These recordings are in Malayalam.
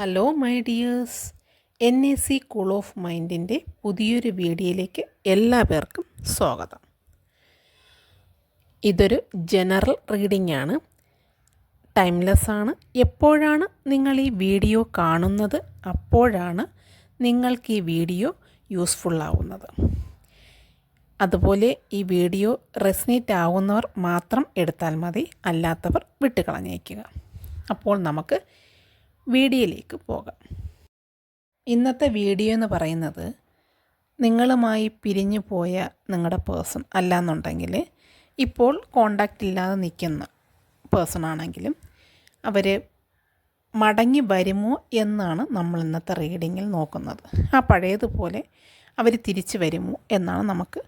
Hello my dears N A C cool of മൈൻഡിന്റെ പുതിയൊരു വീഡിയോയിലേക്ക് എല്ലാ പേർക്കും സ്വാഗതം. ഇതൊരു ജനറൽ റീഡിംഗ് ആണ്. ടൈംലെസ് ആണ്. എപ്പോഴാണ് നിങ്ങൾ ഈ വീഡിയോ കാണുന്നത്? അപ്പോഴാണ് നിങ്ങൾക്ക് ഈ വീഡിയോ യൂസ്ഫുൾ ആവുന്നത്. അതുപോലെ ഈ വീഡിയോ റെസിനേറ്റ് ആവുന്നവർ മാത്രം എടുത്താൽ മതി. അല്ലാത്തവർ വിട്ടുകളഞ്ഞേക്കുക. അപ്പോൾ നമുക്ക് വീഡിയോയിലേക്ക് പോകാം. ഇന്നത്തെ വീഡിയോ എന്ന് പറയുന്നത് നിങ്ങളുമായി പിരിഞ്ഞു പോയ നിങ്ങളുടെ പേഴ്സൺ അല്ലാന്നുണ്ടെങ്കിൽ ഇപ്പോൾ കോണ്ടാക്റ്റ് ഇല്ലാതെ നിൽക്കുന്ന പേഴ്സൺ ആണെങ്കിലും അവർ മടങ്ങി വരുമോ എന്നാണ് നമ്മൾ ഇന്നത്തെ റീഡിങ്ങിൽ നോക്കുന്നത്. ആ പഴയതുപോലെ അവർ തിരിച്ചു വരുമോ എന്നാണ് നമുക്ക്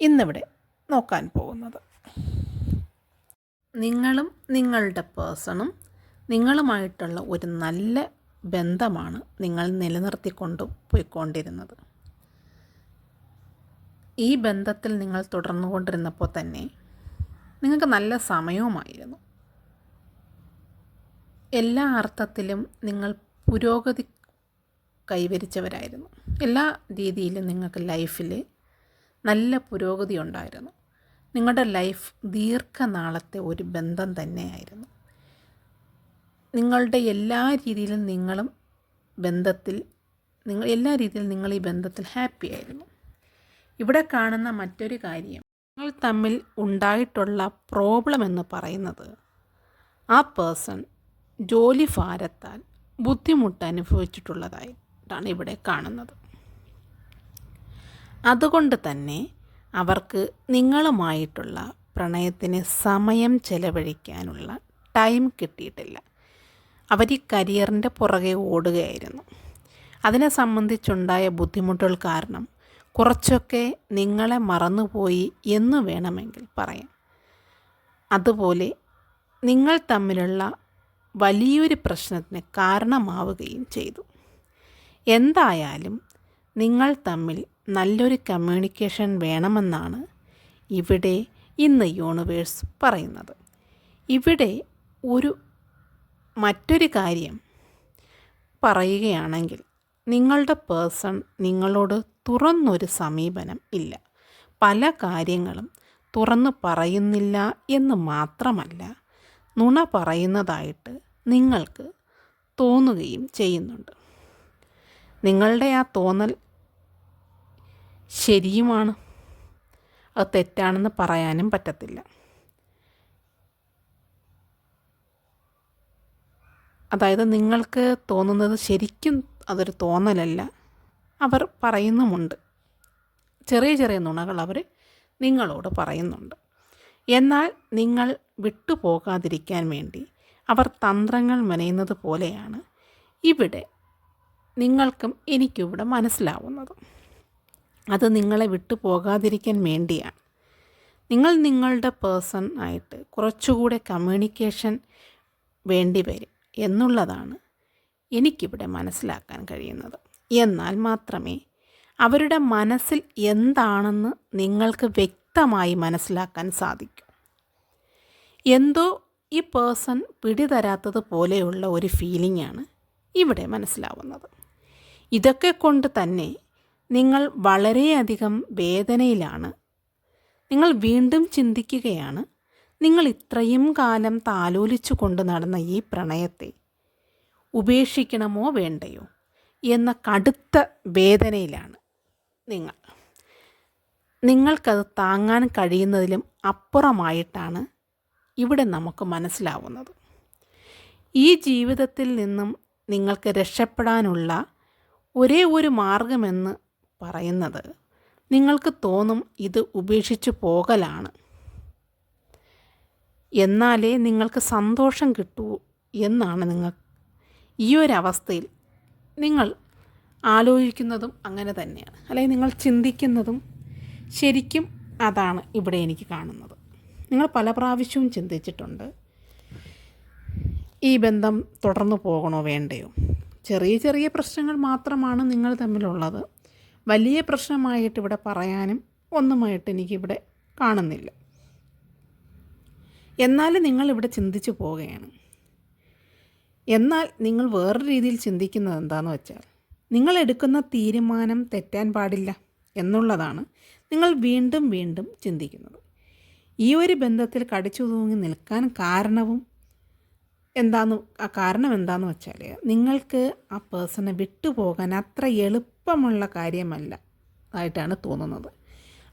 ഇന്നിവിടെ നോക്കാൻ പോകുന്നത്. നിങ്ങളും നിങ്ങളുടെ പേഴ്സണും നിങ്ങളുമായിട്ടുള്ള ഒരു നല്ല ബന്ധമാണ് നിങ്ങൾ നിലനിർത്തിക്കൊണ്ട് പോയിക്കൊണ്ടിരുന്നത്. ഈ ബന്ധത്തിൽ നിങ്ങൾ തുടർന്നു കൊണ്ടിരുന്നപ്പോൾ തന്നെ നിങ്ങൾക്ക് നല്ല സമയവുമായിരുന്നു. എല്ലാ അർത്ഥത്തിലും നിങ്ങൾ പുരോഗതി കൈവരിച്ചവരായിരുന്നു. എല്ലാ രീതിയിലും നിങ്ങൾക്ക് ലൈഫിൽ നല്ല പുരോഗതി ഉണ്ടായിരുന്നു. നിങ്ങളുടെ ലൈഫ് ദീർഘനാളത്തെ ഒരു ബന്ധം തന്നെയായിരുന്നു. നിങ്ങളുടെ എല്ലാ രീതിയിലും നിങ്ങളും ബന്ധത്തിൽ നിങ്ങൾ എല്ലാ രീതിയിലും നിങ്ങൾ ഈ ബന്ധത്തിൽ ഹാപ്പി ആയിരുന്നു. ഇവിടെ കാണുന്ന മറ്റൊരു കാര്യം നിങ്ങൾ തമ്മിൽ ഉണ്ടായിട്ടുള്ള പ്രോബ്ലം എന്ന് പറയുന്നത് ആ പേഴ്സൺ ജോലി ഭാരത്താൽ ബുദ്ധിമുട്ട് അനുഭവിച്ചിട്ടുള്ളതായിട്ടാണ് ഇവിടെ കാണുന്നത്. അതുകൊണ്ട് തന്നെ അവർക്ക് നിങ്ങളുമായിട്ടുള്ള പ്രണയത്തിന് സമയം ചെലവഴിക്കാനുള്ള ടൈം കിട്ടിയിട്ടില്ല. അവർ ഈ കരിയറിന്റെ പുറകെ ഓടുകയായിരുന്നു. അതിനെ സംബന്ധിച്ചുണ്ടായ ബുദ്ധിമുട്ടുകൾ കാരണം കുറച്ചൊക്കെ നിങ്ങളെ മറന്നുപോയി എന്ന് വേണമെങ്കിൽ പറയാം. അതുപോലെ നിങ്ങൾ തമ്മിലുള്ള വലിയൊരു പ്രശ്നത്തിന് കാരണമാവുകയും ചെയ്തു. എന്തായാലും നിങ്ങൾ തമ്മിൽ നല്ലൊരു കമ്മ്യൂണിക്കേഷൻ വേണമെന്നാണ് ഇവിടെ ഇന്ന് യൂണിവേഴ്സ് പറയുന്നത്. ഇവിടെ ഒരു മറ്റൊരു കാര്യം പറയുകയാണെങ്കിൽ നിങ്ങളുടെ പേഴ്സൺ നിങ്ങളോട് തുറന്നൊരു സമീപനം ഇല്ല. പല കാര്യങ്ങളും തുറന്ന് പറയുന്നില്ല എന്ന് മാത്രമല്ല നുണ പറയുന്നതായിട്ട് നിങ്ങൾക്ക് തോന്നുകയും ചെയ്യുന്നുണ്ട്. നിങ്ങളുടെ ആ തോന്നൽ ശരിയുമാണ്. അത് തെറ്റാണെന്ന് പറയാനും പറ്റത്തില്ല. അതായത് നിങ്ങൾക്ക് തോന്നുന്നത് ശരിക്കും അതൊരു തോന്നലല്ല. അവർ പറയുന്നുമുണ്ട്. ചെറിയ ചെറിയ നുണകൾ അവർ നിങ്ങളോട് പറയുന്നുണ്ട്. എന്നാൽ നിങ്ങൾ വിട്ടുപോകാതിരിക്കാൻ വേണ്ടി അവർ തന്ത്രങ്ങൾ മെനയുന്നത് പോലെയാണ് ഇവിടെ നിങ്ങൾക്കും എനിക്കിവിടെ മനസ്സിലാവുന്നത്. അത് നിങ്ങളെ വിട്ടു പോകാതിരിക്കാൻ വേണ്ടിയാണ്. നിങ്ങൾ നിങ്ങളുടെ പേഴ്സൺ ആയിട്ട് കുറച്ചുകൂടെ കമ്മ്യൂണിക്കേഷൻ വേണ്ടി വരും. എന്നുള്ളതാണ് എനിക്കിവിടെ മനസ്സിലാക്കാൻ കഴിയുന്നത്. എന്നാൽ മാത്രമേ അവരുടെ മനസ്സിൽ എന്താണെന്ന് നിങ്ങൾക്ക് വ്യക്തമായി മനസ്സിലാക്കാൻ സാധിക്കൂ. എന്തോ ഈ പേഴ്സൺ പിടിതരാത്തത് പോലെയുള്ള ഒരു ഫീലിംഗ് ആണ് ഇവിടെ മനസ്സിലാവുന്നത്. ഇതൊക്കെ കൊണ്ട് തന്നെ നിങ്ങൾ വളരെയധികം വേദനയിലാണ്. നിങ്ങൾ വീണ്ടും ചിന്തിക്കുകയാണ് നിങ്ങൾ ഇത്രയും കാലം താലോലിച്ചു കൊണ്ട് നടന്ന ഈ പ്രണയത്തെ ഉപേക്ഷിക്കണമോ വേണ്ടയോ എന്ന കടുത്ത വേദനയിലാണ് നിങ്ങൾ. നിങ്ങൾക്കത് താങ്ങാൻ കഴിയുന്നതിലും അപ്പുറമായിട്ടാണ് ഇവിടെ നമുക്ക് മനസ്സിലാവുന്നത്. ഈ ജീവിതത്തിൽ നിന്നും നിങ്ങൾക്ക് രക്ഷപ്പെടാനുള്ള ഒരേ ഒരു മാർഗമെന്ന് പറയുന്നത് നിങ്ങൾക്ക് തോന്നും ഇത് ഉപേക്ഷിച്ചു പോകലാണ്. എന്നാലേ നിങ്ങൾക്ക് സന്തോഷം കിട്ടൂ എന്നാണ് നിങ്ങൾ. ഈ അവസ്ഥയിൽ നിങ്ങൾ ആലോചിക്കുന്നതും അങ്ങനെ തന്നെയാണ്. അല്ലെങ്കിൽ നിങ്ങൾ ചിന്തിക്കുന്നതും ശരിക്കും അതാണ് ഇവിടെ എനിക്ക് കാണുന്നത്. നിങ്ങൾ പല പ്രാവശ്യവും ചിന്തിച്ചിട്ടുണ്ട് ഈ ബന്ധം തുടർന്നു പോകണോ വേണ്ടയോ? ചെറിയ ചെറിയ പ്രശ്നങ്ങൾ മാത്രമാണ് നിങ്ങൾ തമ്മിലുള്ളത്. വലിയ പ്രശ്നമായിട്ട് ഇവിടെ പറയാനും ഒന്നുമായിട്ട് എനിക്കിവിടെ കാണുന്നില്ല. എന്നാലും നിങ്ങൾ ഇവിടെ ചിന്തിച്ചു പോവുകയാണ്. എന്നാൽ നിങ്ങൾ വേറൊരു രീതിയിൽ ചിന്തിക്കുന്നത് എന്താണെന്ന് വെച്ചാൽ നിങ്ങൾ എടുക്കുന്ന തീരുമാനം തെറ്റാൻ പാടില്ല എന്നുള്ളതാണ് നിങ്ങൾ വീണ്ടും വീണ്ടും ചിന്തിക്കുന്നത്. ഈ ഒരു ബന്ധത്തിൽ കടിച്ചു തൂങ്ങി നിൽക്കാൻ കാരണവും എന്താന്ന് ആ കാരണം എന്താന്ന് വെച്ചാൽ നിങ്ങൾക്ക് ആ പേഴ്സണെ വിട്ടുപോകാൻ അത്ര എളുപ്പമുള്ള കാര്യമല്ല ആയിട്ടാണ് തോന്നുന്നത്.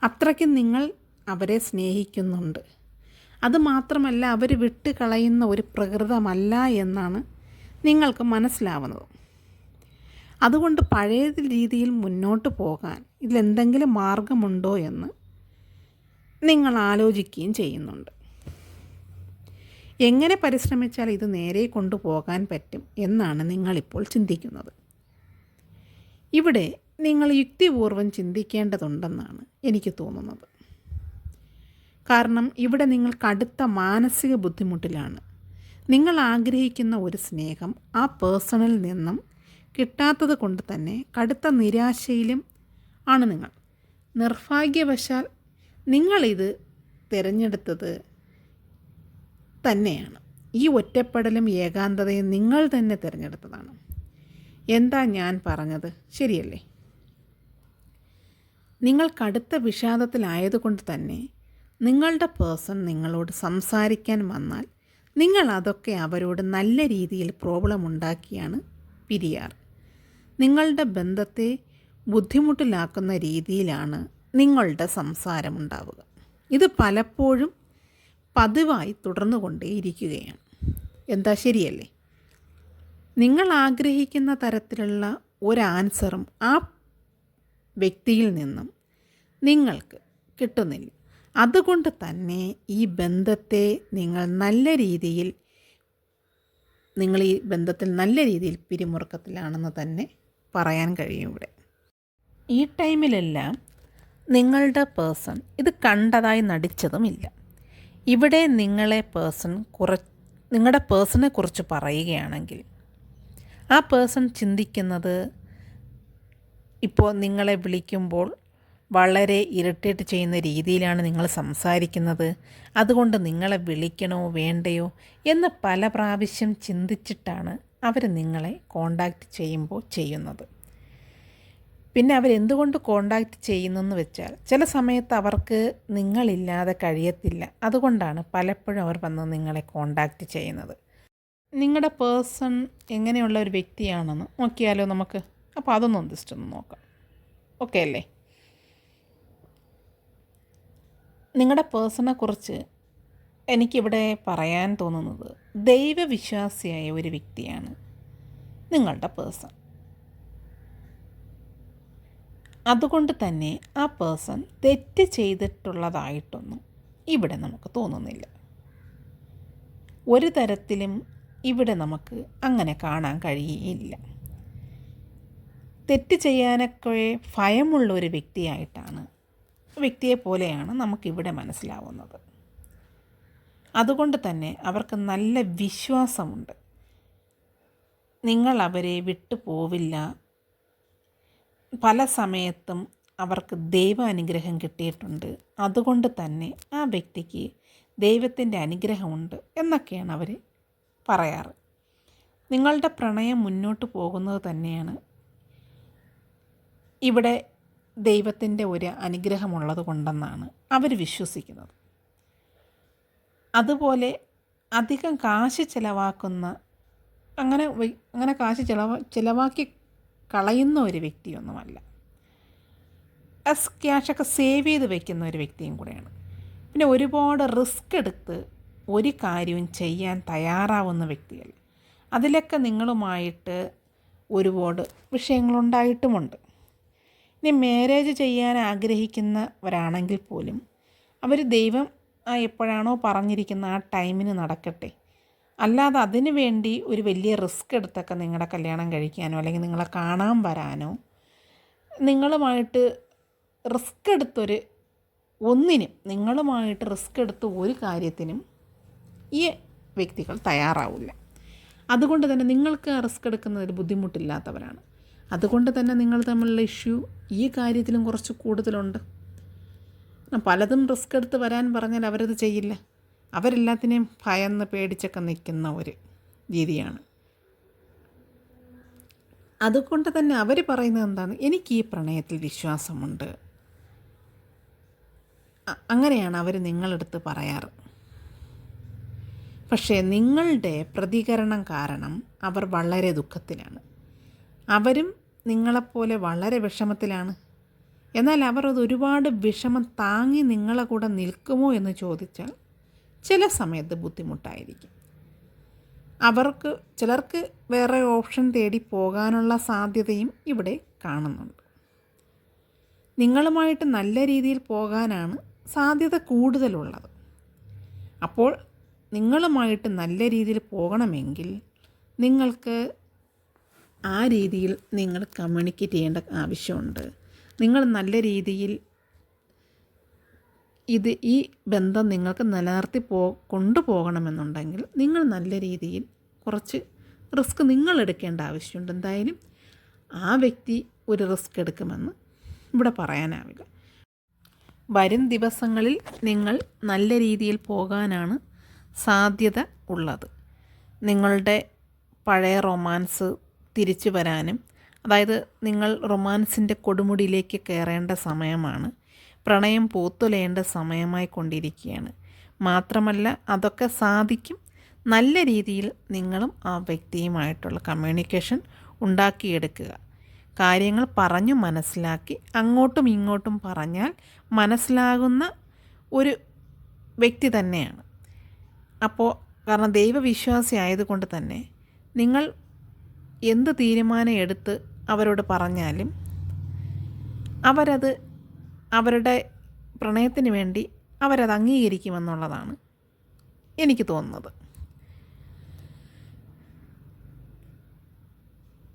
അത്രയ്ക്ക് നിങ്ങൾ അവരെ സ്നേഹിക്കുന്നുണ്ട്. അതുമാത്രമല്ല അവർ വിട്ട് കളയുന്ന ഒരു പ്രകൃതമല്ല എന്നാണ് നിങ്ങൾക്ക് മനസ്സിലാവുന്നത്. അതുകൊണ്ട് പഴയ രീതിയിൽ മുന്നോട്ട് പോകാൻ ഇതിലെന്തെങ്കിലും മാർഗമുണ്ടോ എന്ന് നിങ്ങൾ ആലോചിക്കുകയും ചെയ്യുന്നുണ്ട്. എങ്ങനെ പരിശ്രമിച്ചാൽ ഇത് നേരെ കൊണ്ടുപോകാൻ പറ്റും എന്നാണ് നിങ്ങളിപ്പോൾ ചിന്തിക്കുന്നത്. ഇവിടെ നിങ്ങൾ യുക്തിപൂർവം ചിന്തിക്കേണ്ടതുണ്ടെന്നാണ് എനിക്ക് തോന്നുന്നത്. കാരണം ഇവിടെ നിങ്ങൾ കടുത്ത മാനസിക ബുദ്ധിമുട്ടിലാണ്. നിങ്ങൾ ആഗ്രഹിക്കുന്ന ഒരു സ്നേഹം ആ പേഴ്സണിൽ നിന്നും കിട്ടാത്തത് കൊണ്ട് തന്നെ കടുത്ത നിരാശയിലും ആണ് നിങ്ങൾ. നിർഭാഗ്യവശാൽ നിങ്ങളിത് തിരഞ്ഞെടുത്തത് തന്നെയാണ്. ഈ ഒറ്റപ്പെടലും ഏകാന്തതയും നിങ്ങൾ തന്നെ തിരഞ്ഞെടുത്തതാണ്. എന്താ ഞാൻ പറഞ്ഞത്? ശരിയല്ലേ? നിങ്ങൾ കടുത്ത വിഷാദത്തിലായതുകൊണ്ട് തന്നെ നിങ്ങളുടെ പേഴ്സൺ നിങ്ങളോട് സംസാരിക്കാൻ വന്നാൽ നിങ്ങൾ അതൊക്കെ അവരോട് നല്ല രീതിയിൽ പ്രോബ്ലം ഉണ്ടാക്കിയാണ് പിരിയാറ് നിങ്ങളുടെ ബന്ധത്തെ ബുദ്ധിമുട്ടിലാക്കുന്ന രീതിയിലാണ് നിങ്ങളുടെ സംസാരമുണ്ടാവുക ഇത് പലപ്പോഴും പതിവായി തുടർന്നുകൊണ്ടേയിരിക്കുകയാണ്. എന്താ ശരിയല്ലേ? നിങ്ങൾ ആഗ്രഹിക്കുന്ന തരത്തിലുള്ള ഒരു ആൻസറും ആ വ്യക്തിയിൽ നിന്നും നിങ്ങൾക്ക് കിട്ടുന്നില്ല. അതുകൊണ്ട് തന്നെ ഈ ബന്ധത്തെ നിങ്ങൾ നല്ല രീതിയിൽ നിങ്ങൾ ഈ ബന്ധത്തിൽ നല്ല രീതിയിൽ പിരിമുറുക്കത്തിലാണെന്ന് തന്നെ പറയാൻ കഴിയും ഇവിടെ. ഈ ടൈമിലെല്ലാം നിങ്ങളുടെ പേഴ്സൺ ഇത് കണ്ടതായി നടിച്ചതുമില്ല. ഇവിടെ നിങ്ങളെ പേഴ്സൺ കുറ നിങ്ങളുടെ പേഴ്സണെ കുറിച്ച് പറയുകയാണെങ്കിൽ ആ പേഴ്സൺ ചിന്തിക്കുന്നത് ഇപ്പോൾ നിങ്ങളെ വിളിക്കുമ്പോൾ വളരെ ഇറിറ്റേറ്റ് ചെയ്യുന്ന രീതിയിലാണ് നിങ്ങൾ സംസാരിക്കുന്നത്. അതുകൊണ്ട് നിങ്ങളെ വിളിക്കണോ വേണ്ടയോ എന്ന് പല പ്രാവശ്യം ചിന്തിച്ചിട്ടാണ് അവർ നിങ്ങളെ കോണ്ടാക്റ്റ് ചെയ്യുമ്പോൾ ചെയ്യുന്നത്. പിന്നെ അവരെന്തുകൊണ്ട് കോണ്ടാക്റ്റ് ചെയ്യുന്നെന്ന് വെച്ചാൽ ചില സമയത്ത് അവർക്ക് നിങ്ങളില്ലാതെ കഴിയത്തില്ല. അതുകൊണ്ടാണ് പലപ്പോഴും അവർ വന്ന് നിങ്ങളെ കോണ്ടാക്റ്റ് ചെയ്യുന്നത്. നിങ്ങളുടെ പേഴ്സൺ എങ്ങനെയുള്ള ഒരു വ്യക്തിയാണെന്ന് നോക്കിയാലോ നമുക്ക്? അപ്പോൾ അതൊന്നും ജസ്റ്റ് ഒന്ന് നോക്കാം. ഓക്കെ അല്ലേ? നിങ്ങളുടെ പേഴ്സണെ കുറിച്ച് എനിക്കിവിടെ പറയാൻ തോന്നുന്നത് ദൈവവിശ്വാസിയായ ഒരു വ്യക്തിയാണ് നിങ്ങളുടെ പേഴ്സൺ അതുകൊണ്ട് തന്നെ ആ പേഴ്സൺ തെറ്റ് ചെയ്തിട്ടുള്ളതായിട്ടൊന്നും ഇവിടെ നമുക്ക് തോന്നുന്നില്ല. ഒരു തരത്തിലും ഇവിടെ നമുക്ക് അങ്ങനെ കാണാൻ കഴിയില്ല. തെറ്റ് ചെയ്യാനൊക്കെ ഭയമുള്ള ഒരു വ്യക്തിയായിട്ടാണ് വ്യക്തിയെ പോലെയാണ് നമുക്കിവിടെ മനസ്സിലാവുന്നത്. അതുകൊണ്ട് തന്നെ അവർക്ക് നല്ല വിശ്വാസമുണ്ട്. നിങ്ങൾ അവരെ വിട്ടു പോവില്ല. പല സമയത്തും അവർക്ക് ദൈവ അനുഗ്രഹം കിട്ടിയിട്ടുണ്ട്. അതുകൊണ്ട് തന്നെ ആ വ്യക്തിക്ക് ദൈവത്തിന്റെ അനുഗ്രഹമുണ്ട് എന്നൊക്കെയാണ് അവർ പറയാറ്. നിങ്ങളുടെ പ്രണയം മുന്നോട്ട് പോകുന്നത് തന്നെയാണ്. ഇവിടെ ദൈവത്തിന്റെ ഒരു അനുഗ്രഹമുള്ളത് കൊണ്ടെന്നാണ് അവർ വിശ്വസിക്കുന്നത്. അതുപോലെ അധികം കാശ് ചിലവാക്കുന്ന അങ്ങനെ അങ്ങനെ കാശ് ചിലവ ചിലവാക്കി കളയുന്ന ഒരു വ്യക്തിയൊന്നുമല്ല. ക്യാഷൊക്കെ സേവ് ചെയ്ത് വെക്കുന്ന ഒരു വ്യക്തിയും കൂടെയാണ്. പിന്നെ ഒരുപാട് റിസ്ക് എടുത്ത് ഒരു കാര്യവും ചെയ്യാൻ തയ്യാറാവുന്ന വ്യക്തിയല്ല. അതിലൊക്കെ നിങ്ങളുമായിട്ട് ഒരുപാട് വിഷയങ്ങളുണ്ടായിട്ടുമുണ്ട്. ഇനി മാരേജ് ചെയ്യാൻ ആഗ്രഹിക്കുന്നവരാണെങ്കിൽ പോലും അവർ ദൈവം എപ്പോഴാണോ പറഞ്ഞിരിക്കുന്ന ആ ടൈമിന് നടക്കട്ടെ. അല്ലാതെ അതിന് വേണ്ടി ഒരു വലിയ റിസ്ക് എടുത്തൊക്കെ നിങ്ങളുടെ കല്യാണം കഴിക്കാനോ അല്ലെങ്കിൽ നിങ്ങളെ കാണാൻ വരാനോ നിങ്ങളുമായിട്ട് റിസ്ക് എടുത്തൊരു ഒന്നിനും നിങ്ങളുമായിട്ട് റിസ്ക് എടുത്ത് ഒരു കാര്യത്തിനും ഈ വ്യക്തികൾ തയ്യാറാവില്ല. അതുകൊണ്ട് തന്നെ നിങ്ങൾക്ക് റിസ്ക് എടുക്കുന്നതിൽ ബുദ്ധിമുട്ടില്ലാത്തവരാണ്. അതുകൊണ്ട് തന്നെ നിങ്ങൾ തമ്മിലുള്ള ഇഷ്യൂ ഈ കാര്യത്തിലും കുറച്ച് കൂടുതലുണ്ട്. പലതും റിസ്ക് എടുത്ത് വരാൻ പറഞ്ഞാൽ അവരത് ചെയ്യില്ല. അവരെല്ലാത്തിനെയും ഭയന്ന് പേടിച്ചൊക്കെ നിൽക്കുന്ന ഒരു രീതിയാണ്. അതുകൊണ്ട് തന്നെ അവർ പറയുന്നത് എന്താണ്? എനിക്ക് ഈ പ്രണയത്തിൽ വിശ്വാസമുണ്ട്. അങ്ങനെയാണ് അവർ നിങ്ങളെടുത്ത് പറയാറ്. പക്ഷേ നിങ്ങളുടെ പ്രതികരണം കാരണം അവർ വളരെ ദുഃഖത്തിലാണ്. അവരും നിങ്ങളെപ്പോലെ വളരെ വിഷമത്തിലാണ്. എന്നാൽ അവർ അത് ഒരുപാട് വിഷമം താങ്ങി നിങ്ങളെ കൂടെ നിൽക്കുമോ എന്ന് ചോദിച്ചാൽ ചില സമയത്ത് ബുദ്ധിമുട്ടായിരിക്കും. അവർക്ക് ചിലർക്ക് വേറെ ഓപ്ഷൻ തേടി പോകാനുള്ള സാധ്യതയും ഇവിടെ കാണുന്നുണ്ട്. നിങ്ങളുമായിട്ട് നല്ല രീതിയിൽ പോകാനാണ് സാധ്യത കൂടുതലുള്ളത്. അപ്പോൾ നിങ്ങളുമായിട്ട് നല്ല രീതിയിൽ പോകണമെങ്കിൽ നിങ്ങൾക്ക് ആ രീതിയിൽ നിങ്ങൾ കമ്മ്യൂണിക്കേറ്റ് ചെയ്യേണ്ട ആവശ്യമുണ്ട്. നിങ്ങൾ നല്ല രീതിയിൽ ഇത് ഈ ബന്ധം നിങ്ങൾക്ക് നിലനിർത്തി പോ കൊണ്ടുപോകണമെന്നുണ്ടെങ്കിൽ നിങ്ങൾ നല്ല രീതിയിൽ കുറച്ച് റിസ്ക് നിങ്ങൾ എടുക്കേണ്ട ആവശ്യമുണ്ട്. എന്തായാലും ആ വ്യക്തി ഒരു റിസ്ക് എടുക്കുമെന്ന് ഇവിടെ പറയാനാവില്ല. വരും ദിവസങ്ങളിൽ നിങ്ങൾ നല്ല രീതിയിൽ പോകാനാണ് സാധ്യത ഉള്ളത്. നിങ്ങളുടെ പഴയ റൊമാൻസ് തിരിച്ചു വരാനും അതായത് നിങ്ങൾ റൊമാൻസിന്റെ കൊടുമുടിയിലേക്ക് കയറേണ്ട സമയമാണ് പ്രണയം പൂത്തുലയേണ്ട സമയമായി കൊണ്ടിരിക്കുകയാണ്. മാത്രമല്ല അതൊക്കെ സാധിക്കും. നല്ല രീതിയിൽ നിങ്ങളും ആ വ്യക്തിയുമായിട്ടുള്ള കമ്മ്യൂണിക്കേഷൻ ഉണ്ടാക്കിയെടുക്കുക. കാര്യങ്ങൾ പറഞ്ഞു മനസ്സിലാക്കി അങ്ങോട്ടും ഇങ്ങോട്ടും പറഞ്ഞാൽ മനസ്സിലാകുന്ന ഒരു വ്യക്തി തന്നെയാണ്. അപ്പോൾ കാരണം ദൈവവിശ്വാസി ആയതുകൊണ്ട് തന്നെ നിങ്ങൾ എന്ത് തീരുമാനം എടുത്ത് അവരോട് പറഞ്ഞാലും അവരത് അവരുടെ പ്രണയത്തിന് വേണ്ടി അവരത് അംഗീകരിക്കുമെന്നുള്ളതാണ് എനിക്ക് തോന്നുന്നത്.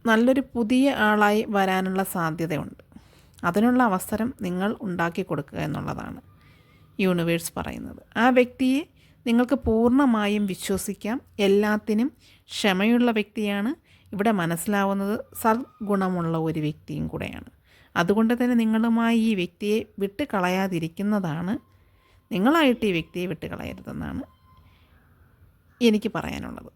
നല്ലൊരു പുതിയ ആളായി വരാനുള്ള സാധ്യതയുണ്ട്. അതിനുള്ള അവസരം നിങ്ങൾ ഉണ്ടാക്കി കൊടുക്കുക എന്നുള്ളതാണ് യൂണിവേഴ്സ് പറയുന്നത്. ആ വ്യക്തിയെ നിങ്ങൾക്ക് പൂർണമായും വിശ്വസിക്കാം. എല്ലാത്തിനും ക്ഷമയുള്ള വ്യക്തിയാണ് ഇവിടെ മനസ്സിലാവുന്നത് സദ്ഗുണമുള്ള ഒരു വ്യക്തിയും കൂടെയാണ്. അതുകൊണ്ട് തന്നെ നിങ്ങളുമായി ഈ വ്യക്തിയെ വിട്ട് കളയാതിരിക്കുന്നതാണ്. നിങ്ങളായിട്ട് ഈ വ്യക്തിയെ വിട്ട് കളയരുതെന്നാണ് എനിക്ക് പറയാനുള്ളത്.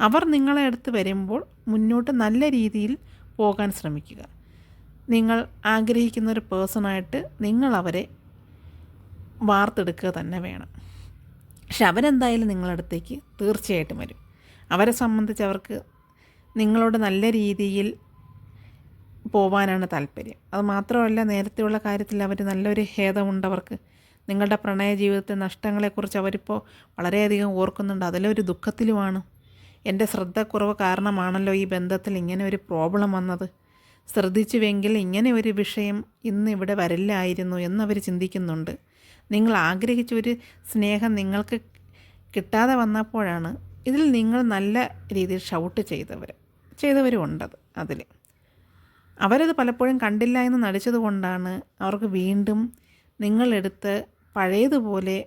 അവർ നിങ്ങളെ അടുത്ത് വരുമ്പോൾ മുന്നോട്ട് നല്ല രീതിയിൽ പോകാൻ ശ്രമിക്കുക. നിങ്ങൾ ആഗ്രഹിക്കുന്ന ഒരു പേഴ്സണായിട്ട് നിങ്ങൾ അവരെ വാർത്തെടുക്കുക തന്നെ വേണം. പക്ഷെ അവരെന്തായാലും നിങ്ങളടുത്തേക്ക് തീർച്ചയായിട്ടും വരും. അവരെ സംബന്ധിച്ച് അവർക്ക് നിങ്ങളോട് നല്ല രീതിയിൽ പോവാനാണ് താല്പര്യം. അത് മാത്രമല്ല നേരത്തെയുള്ള കാര്യത്തിൽ അവർ നല്ലൊരു ഖേദമുണ്ടവർക്ക്. നിങ്ങളുടെ പ്രണയ ജീവിതത്തെ നഷ്ടങ്ങളെക്കുറിച്ച് അവരിപ്പോൾ വളരെയധികം ഓർക്കുന്നുണ്ട്. അതിലൊരു ദുഃഖത്തിലുമാണ്. എന്റെ ശ്രദ്ധക്കുറവ് കാരണമാണല്ലോ ഈ ബന്ധത്തിൽ ഇങ്ങനെ ഒരു പ്രോബ്ലം വന്നത്. ശ്രദ്ധിച്ചുവെങ്കിൽ ഇങ്ങനെ ഒരു വിഷയം ഇന്ന് ഇവിടെ വരില്ലായിരുന്നു എന്നവർ ചിന്തിക്കുന്നുണ്ട്. നിങ്ങൾ ആഗ്രഹിച്ച ഒരു സ്നേഹം നിങ്ങൾക്ക് കിട്ടാതെ വന്നപ്പോഴാണ് ഇതിൽ നിങ്ങൾ നല്ല രീതിയിൽ ഷൗട്ട് ചെയ്തവർ. ചെയ്തവരും ഉണ്ടത് അതിൽ അവരത് പലപ്പോഴും കണ്ടില്ല എന്ന് നടിച്ചത് കൊണ്ടാണ് അവർക്ക് വീണ്ടും നിങ്ങളെടുത്ത് പഴയതുപോലെ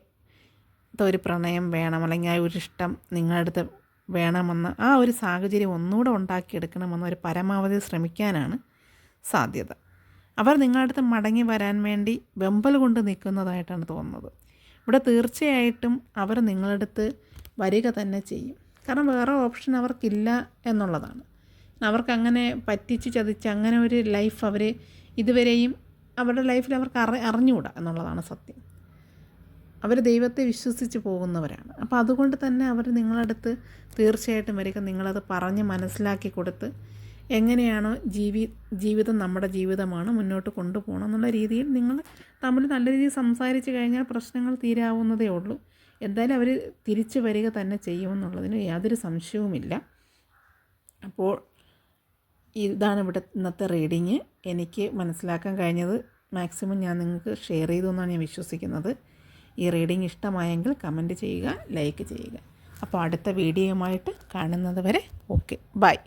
ഒരു പ്രണയം വേണം അല്ലെങ്കിൽ ആ ഒരു ഇഷ്ടം നിങ്ങളടുത്ത് വേണമെന്ന് ആ ഒരു സാഹചര്യം ഒന്നുകൂടെ ഉണ്ടാക്കിയെടുക്കണമെന്ന് ഒരു പരമാവധി ശ്രമിക്കാനാണ് സാധ്യത. അവർ നിങ്ങളടുത്ത് മടങ്ങി വരാൻ വേണ്ടി വെമ്പൽ കൊണ്ട് നിൽക്കുന്നതായിട്ടാണ് തോന്നുന്നത്. ഇവിടെ തീർച്ചയായിട്ടും അവർ നിങ്ങളടുത്ത് വരിക തന്നെ ചെയ്യും. കാരണം വേറെ ഓപ്ഷൻ അവർക്കില്ല എന്നുള്ളതാണ്. അവർക്ക് അങ്ങനെ പറ്റിച്ച് ചതിച്ച് അങ്ങനെ ഒരു ലൈഫ് അവർ ഇതുവരെയും അവരുടെ ലൈഫിൽ അവർക്ക് അറി അറിഞ്ഞുകൂടാ എന്നുള്ളതാണ് സത്യം. അവർ ദൈവത്തെ വിശ്വസിച്ച് പോകുന്നവരാണ്. അപ്പോൾ അതുകൊണ്ട് തന്നെ അവർ നിങ്ങളടുത്ത് തീർച്ചയായിട്ടും വരിക. നിങ്ങളത് പറഞ്ഞ് മനസ്സിലാക്കി കൊടുത്ത് എങ്ങനെയാണോ ജീവി ജീവിതം നമ്മുടെ ജീവിതമാണ് മുന്നോട്ട് കൊണ്ടുപോകണം എന്നുള്ള രീതിയിൽ നിങ്ങൾ തമ്മിൽ നല്ല രീതിയിൽ സംസാരിച്ച് കഴിഞ്ഞാൽ പ്രശ്നങ്ങൾ തീരാവുന്നതേ ഉള്ളൂ. എന്തായാലും അവർ തിരിച്ചു വരിക തന്നെ ചെയ്യുമെന്നുള്ളതിന് യാതൊരു സംശയവുമില്ല. അപ്പോൾ ഇതാണ് ഇവിടെ ഇന്നത്തെ റീഡിങ്. എനിക്ക് മനസ്സിലാക്കാൻ കഴിഞ്ഞത് മാക്സിമം ഞാൻ നിങ്ങൾക്ക് ഷെയർ ചെയ്തു എന്നാണ് ഞാൻ വിശ്വസിക്കുന്നത്. ഈ റീഡിങ് ഇഷ്ടമായെങ്കിൽ കമന്റ് ചെയ്യുക ലൈക്ക് ചെയ്യുക. അപ്പോൾ അടുത്ത വീഡിയോയുമായിട്ട് കാണുന്നത് വരെ ഓക്കെ ബൈ.